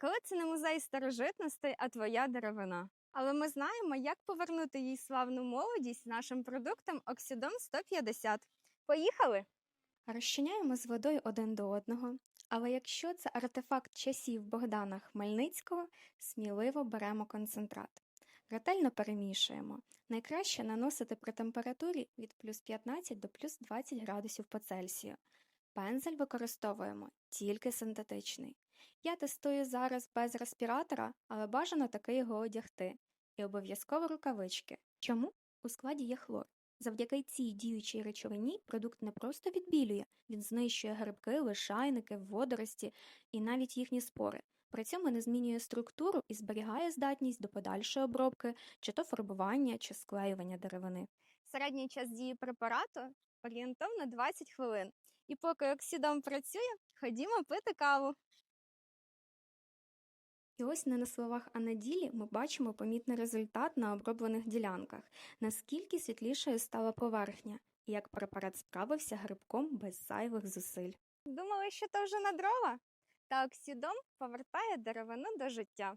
коли це не музей старожитностей, а твоя деревина. Але ми знаємо, як повернути їй славну молодість нашим продуктам Оксідом 150. Поїхали! Розчиняємо з водою один до одного. Але якщо це артефакт часів Богдана Хмельницького, сміливо беремо концентрат. Ретельно перемішуємо. Найкраще наносити при температурі від плюс 15 до плюс 20 градусів по Цельсію. Пензель використовуємо тільки синтетичний. Я тестую зараз без респіратора, але бажано таки його одягти. І обов'язково рукавички. Чому? У складі є хлор. Завдяки цій діючій речовині продукт не просто відбілює, він знищує грибки, лишайники, водорості і навіть їхні спори. При цьому не змінює структуру і зберігає здатність до подальшої обробки, чи то фарбування, чи склеювання деревини. Середній час дії препарату орієнтовно 20 хвилин. І поки оксидом працює, ходімо пити каву. І ось не на словах, а на ділі ми бачимо помітний результат на оброблених ділянках, наскільки світлішою стала поверхня, і як препарат справився грибком без зайвих зусиль. Думали, що то вже на дрова? Та оксідом повертає деревину до життя.